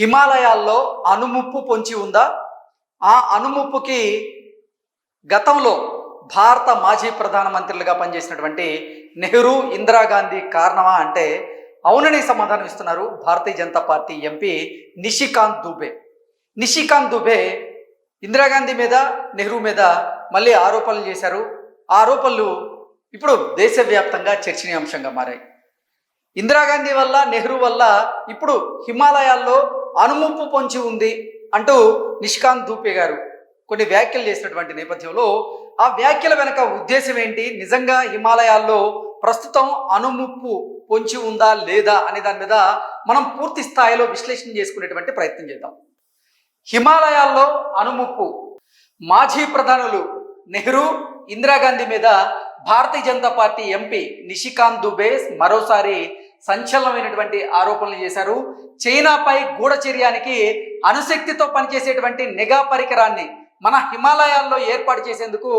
హిమాలయాల్లో అనుముప్పు పొంచి ఉందా? ఆ అనుముప్పుకి గతంలో భారత మాజీ ప్రధానమంత్రులుగా పనిచేసినటువంటి నెహ్రూ ఇందిరాగాంధీ కారణమా అంటే అవునని సమాధానం ఇస్తున్నారు భారతీయ జనతా పార్టీ ఎంపీ నిషికాంత్ దుబే. నిషికాంత్ దుబే ఇందిరాగాంధీ మీద నెహ్రూ మీద మళ్ళీ ఆరోపణలు చేశారు. ఆ ఆరోపణలు ఇప్పుడు దేశవ్యాప్తంగా చర్చనీయాంశంగా మారాయి. ఇందిరాగాంధీ వల్ల నెహ్రూ వల్ల ఇప్పుడు హిమాలయాల్లో అనుముప్పు పొంచి ఉంది అంటూ నిష్కాంత్ దూపే గారు కొన్ని వ్యాఖ్యలు చేసినటువంటి నేపథ్యంలో ఆ వ్యాఖ్యల వెనక ఉద్దేశం ఏంటి? నిజంగా హిమాలయాల్లో ప్రస్తుతం అనుముప్పు పొంచి ఉందా లేదా అనే దాని మీద మనం పూర్తి స్థాయిలో విశ్లేషణ చేసుకునేటువంటి ప్రయత్నం చేద్దాం. హిమాలయాల్లో అనుముప్పు మాజీ ప్రధానులు నెహ్రూ ఇందిరాగాంధీ మీద భారతీయ జనతా పార్టీ ఎంపీ నిషికాంత్ దుబే మరోసారి సంచలనమైనటువంటి ఆరోపణలు చేశారు. చైనాపై గూఢచర్యానికి అణుశక్తితో పనిచేసేటువంటి నిఘా పరికరాన్ని మన హిమాలయాల్లో ఏర్పాటు చేసేందుకు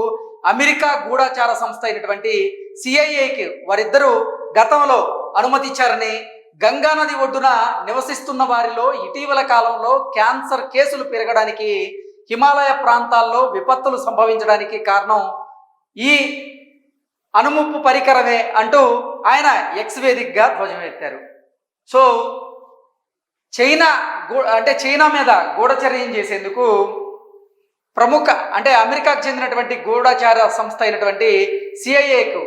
అమెరికా గూఢాచార సంస్థ అయినటువంటి సిఐఏకి వారిద్దరూ గతంలో అనుమతిచ్చారని గంగా నది ఒడ్డున నివసిస్తున్న వారిలో ఇటీవల కాలంలో క్యాన్సర్ కేసులు పెరగడానికి హిమాలయ ప్రాంతాల్లో విపత్తులు సంభవించడానికి కారణం ఈ అణుముప్పు పరికరమే అంటూ ఆయన ఎక్స్ వేదికగా ధ్వజం ఎత్తారు. సో చైనా గూ అంటే చైనా మీద గూఢచర్యం చేసేందుకు ప్రముఖ అంటే అమెరికాకు చెందినటువంటి గూఢచార సంస్థ అయినటువంటి సిఐఏకు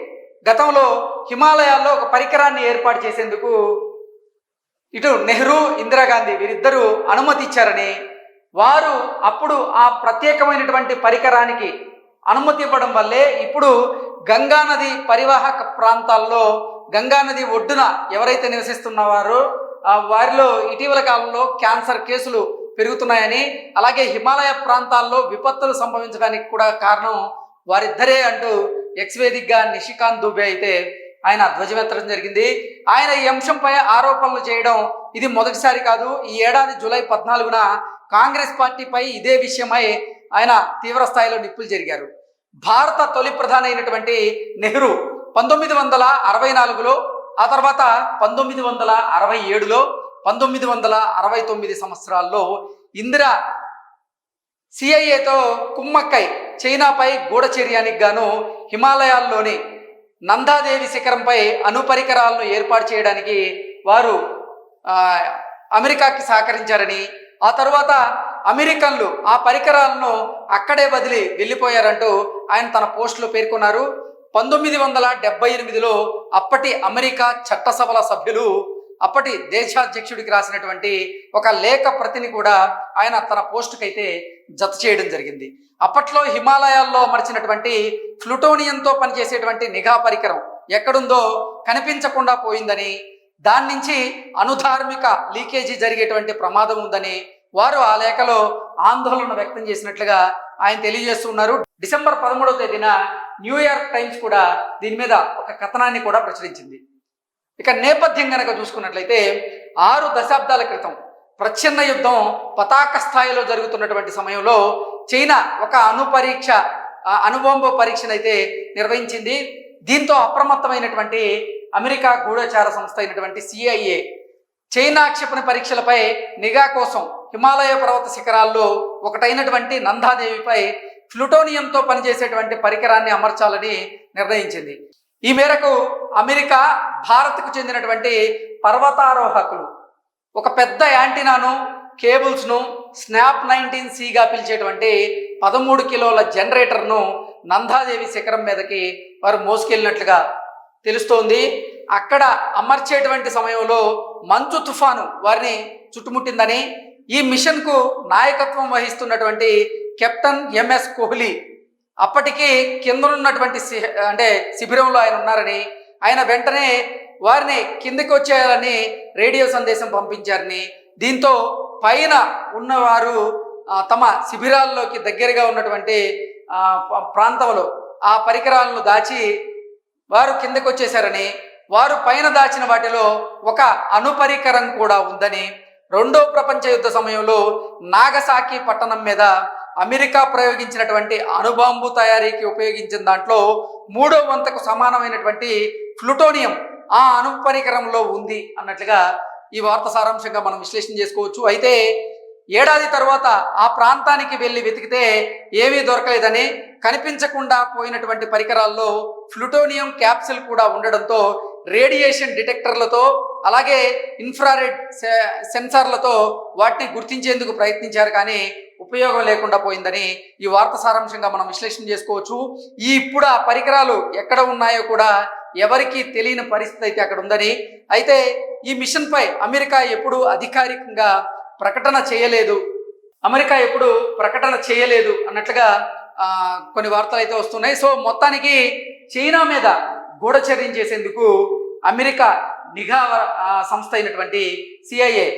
గతంలో హిమాలయాల్లో ఒక పరికరాన్ని ఏర్పాటు చేసేందుకు ఇటు నెహ్రూ ఇందిరాగాంధీ వీరిద్దరూ అనుమతి ఇచ్చారని వారు అప్పుడు ఆ ప్రత్యేకమైనటువంటి పరికరానికి అనుమతి ఇవ్వడం వల్లే ఇప్పుడు గంగా నది పరివాహక ప్రాంతాల్లో గంగా నది ఒడ్డున ఎవరైతే నివసిస్తున్నవారో వారిలో ఇటీవల కాలంలో క్యాన్సర్ కేసులు పెరుగుతున్నాయని అలాగే హిమాలయ ప్రాంతాల్లో విపత్తులు సంభవించడానికి కూడా కారణం వారిద్దరే అంటూ ఎక్స్వేదిక్గా నిశికాంత్ నిషికాంత్ దుబే అయితే ఆయన ధ్వజమెత్తడం జరిగింది. ఆయన ఈ అంశంపై ఆరోపణలు చేయడం ఇది మొదటిసారి కాదు. ఈ ఏడాది జూలై పద్నాలుగున కాంగ్రెస్ పార్టీపై ఇదే విషయమై ఆయన తీవ్ర స్థాయిలో నిప్పులు జరిగారు. భారత తొలి ప్రధాని అయినటువంటి నెహ్రూ పంతొమ్మిది వందల అరవై నాలుగులో ఆ తర్వాత పంతొమ్మిది వందల అరవై ఏడులో పంతొమ్మిది వందల అరవై తొమ్మిది సంవత్సరాల్లో ఇందిరా సిఐఏతో కుమ్మక్కై చైనాపై గూఢచర్యానికి గాను హిమాలయాల్లోని నందాదేవి శిఖరంపై అనుపరికరాలను ఏర్పాటు చేయడానికి వారు అమెరికాకి సహకరించారని ఆ తర్వాత అమెరికన్లు ఆ పరికరాలను అక్కడే వదిలి వెళ్ళిపోయారంటూ ఆయన తన పోస్టులో పేర్కొన్నారు. పంతొమ్మిది వందల డెబ్బై ఎనిమిదిలో అప్పటి అమెరికా చట్టసభల సభ్యులు అప్పటి దేశాధ్యక్షుడికి రాసినటువంటి ఒక లేఖ ప్రతిని కూడా ఆయన తన పోస్టుకైతే జత చేయడం జరిగింది. అప్పట్లో హిమాలయాల్లో అమర్చినటువంటి ప్లుటోనియంతో పనిచేసేటువంటి నిఘా పరికరం ఎక్కడుందో కనిపించకుండా పోయిందని దాని నుంచి అనుధార్మిక లీకేజీ జరిగేటువంటి ప్రమాదం ఉందని వారు ఆ లేఖలో ఆందోళన వ్యక్తం చేసినట్లుగా ఆయన తెలియజేస్తున్నారు. డిసెంబర్ పదమూడవ తేదీన న్యూయార్క్ టైమ్స్ కూడా దీని మీద ఒక కథనాన్ని కూడా ప్రచురించింది. ఇక నేపథ్యం కనుక చూసుకున్నట్లయితే ఆరు దశాబ్దాల క్రితం ప్రచ్ఛన్న యుద్ధం పతాక స్థాయిలో జరుగుతున్నటువంటి సమయంలో చైనా ఒక అణుపరీక్ష ఆ, పరీక్షను అయితే నిర్వహించింది. దీంతో అప్రమత్తమైనటువంటి అమెరికా గూఢచార సంస్థ అయినటువంటి సిఐఏ చైనా క్షిపణి పరీక్షలపై నిఘా కోసం హిమాలయ పర్వత శిఖరాల్లో ఒకటైనటువంటి నందాదేవిపై ప్లుటోనియంతో పనిచేసేటువంటి పరికరాన్ని అమర్చాలని నిర్ణయించింది. ఈ మేరకు అమెరికా భారత్కు చెందినటువంటి పర్వతారోహకులు ఒక పెద్ద యాంటీనాను కేబుల్స్ను స్నాప్ నైన్టీన్ సిగా పిలిచేటువంటి పదమూడు కిలోల జనరేటర్ను నందాదేవి శిఖరం మీదకి వారు మోసుకెళ్ళినట్లుగా తెలుస్తోంది. అక్కడ అమర్చేటువంటి సమయంలో మంచు తుఫాను వారిని చుట్టుముట్టిందని ఈ మిషన్కు నాయకత్వం వహిస్తున్నటువంటి కెప్టెన్ ఎంఎస్ కోహ్లీ అప్పటికి కిందనున్నటువంటి సి- అంటే శిబిరంలో ఆయన ఉన్నారని ఆయన వెంటనే వారిని కిందకి వచ్చేయాలని రేడియో సందేశం పంపించారని దీంతో పైన ఉన్నవారు తమ శిబిరాల్లోకి దగ్గరగా ఉన్నటువంటి ప్రాంతంలో ఆ పరికరాలను దాచి వారు కిందకు వచ్చేసారని వారు పైన దాచిన వాటిలో ఒక అనుపరికరం కూడా ఉందని రెండో ప్రపంచ యుద్ధ సమయంలో నాగసాకి పట్టణం మీద అమెరికా ప్రయోగించినటువంటి అణుబాంబు తయారీకి ఉపయోగించిన దాంట్లో మూడో వంతకు సమానమైనటువంటి ప్లుటోనియం ఆ అణు పరికరంలో ఉంది అన్నట్లుగా ఈ వార్త సారాంశంగా మనం విశ్లేషణ చేసుకోవచ్చు. అయితే ఏడాది తర్వాత ఆ ప్రాంతానికి వెళ్ళి వెతికితే ఏమీ దొరకలేదని కనిపించకుండా పోయినటువంటి పరికరాల్లో ప్లూటోనియం క్యాప్సిల్ కూడా ఉండడంతో రేడియేషన్ డిటెక్టర్లతో అలాగే ఇన్ఫ్రారెడ్ సె- సెన్సార్లతో వాటిని గుర్తించేందుకు ప్రయత్నించారు కానీ ఉపయోగం లేకుండా పోయిందని ఈ వార్త సారాంశంగా మనం విశ్లేషణ చేసుకోవచ్చు. ఈ ఇప్పుడు ఆ పరికరాలు ఎక్కడ ఉన్నాయో కూడా ఎవరికీ తెలియని పరిస్థితి అయితే అక్కడ ఉందని. అయితే ఈ మిషన్పై అమెరికా ఎప్పుడూ అధికారికంగా ప్రకటన చేయలేదు. అమెరికా ఎప్పుడు ప్రకటన చేయలేదు అన్నట్లుగా కొన్ని వార్తలు అయితే వస్తున్నాయి. సో మొత్తానికి చైనా మీద గూఢచర్యం చేసేందుకు అమెరికా నిఘా సంస్థ అయినటువంటి సిఐఏ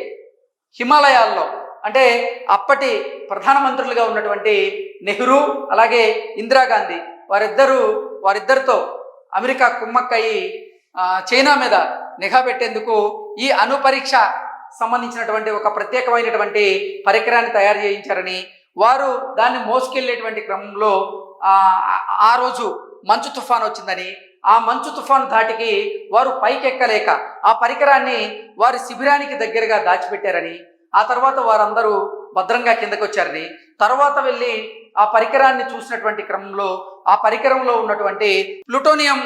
హిమాలయాల్లో అంటే అప్పటి ప్రధానమంత్రులుగా ఉన్నటువంటి నెహ్రూ అలాగే ఇందిరాగాంధీ వారిద్దరూ వారిద్దరితో అమెరికా కుమ్మక్కయి చైనా మీద నిఘా పెట్టేందుకు ఈ అనుపరీక్ష సంబంధించినటువంటి ఒక ప్రత్యేకమైనటువంటి పరికరాన్ని తయారు చేయించారని వారు దాన్ని మోసుకెళ్ళేటువంటి క్రమంలో ఆ రోజు మంచు తుఫాన్ వచ్చిందని ఆ మంచు తుఫాను ధాటికి వారు పైకెక్కలేక ఆ పరికరాన్ని వారి శిబిరానికి దగ్గరగా దాచిపెట్టారని ఆ తర్వాత వారందరూ భద్రంగా కిందకు వచ్చారని తర్వాత వెళ్ళి ఆ పరికరాన్ని చూసినటువంటి క్రమంలో ఆ పరికరంలో ఉన్నటువంటి ప్లూటోనియం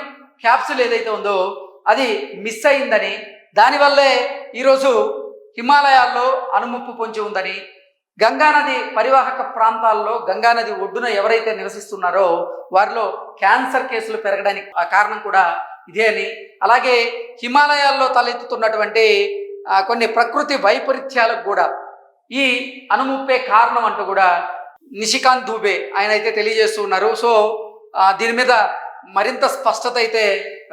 క్యాప్సుల్ ఏదైతే ఉందో అది మిస్ అయిందని దానివల్లే ఈరోజు హిమాలయాల్లో అణుముప్పు పొంచి ఉందని గంగానది పరివాహక ప్రాంతాల్లో గంగానది ఒడ్డున ఎవరైతే నివసిస్తున్నారో వారిలో క్యాన్సర్ కేసులు పెరగడానికి ఆ కారణం కూడా ఇదే అని. అలాగే హిమాలయాల్లో తలెత్తుతున్నటువంటి కొన్ని ప్రకృతి వైపరీత్యాలకు కూడా ఈ అనుముప్పే కారణం అంటూ కూడా నిషికాంత్ దూబే ఆయన అయితే తెలియజేస్తూ ఉన్నారు. సో దీని మీద మరింత స్పష్టత అయితే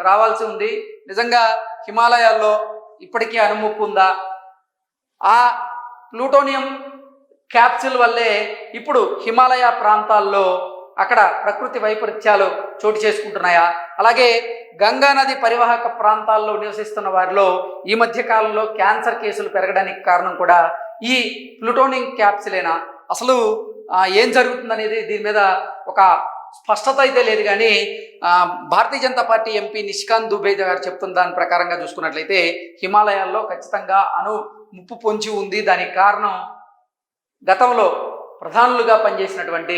రావాల్సి ఉంది. నిజంగా హిమాలయాల్లో ఇప్పటికీ అనుముప్పు ఉందా? ఆ ప్లూటోనియం క్యాప్సిల్ వల్లే ఇప్పుడు హిమాలయ ప్రాంతాల్లో అక్కడ ప్రకృతి వైపరీత్యాలు చోటు చేసుకుంటున్నాయా? అలాగే గంగా నది పరివాహక ప్రాంతాల్లో నివసిస్తున్న వారిలో ఈ మధ్య కాలంలో క్యాన్సర్ కేసులు పెరగడానికి కారణం కూడా ఈ ప్లుటోనింగ్ క్యాప్సిలేనా? అసలు ఏం జరుగుతుందనేది దీని మీద ఒక స్పష్టత అయితే లేదు కానీ భారతీయ జనతా పార్టీ ఎంపీ నిష్కాంత్ దుబే గారు చెప్తున్న దాని ప్రకారంగా చూసుకున్నట్లయితే హిమాలయాల్లో ఖచ్చితంగా అణు ముప్పు పొంచి ఉంది. దానికి కారణం గతంలో ప్రధానులుగా పనిచేసినటువంటి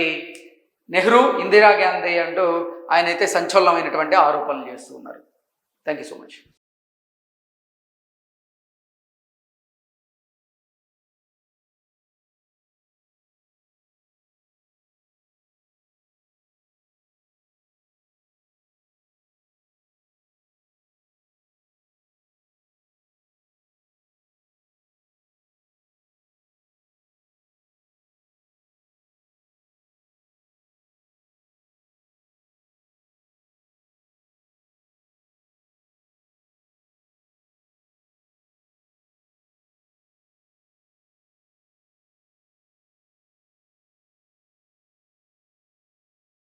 నెహ్రూ ఇందిరాగాంధీ అంటూ ఆయన అయితే సంచలనమైనటువంటి ఆరోపణలు చేస్తూ ఉన్నారు. Thank you so much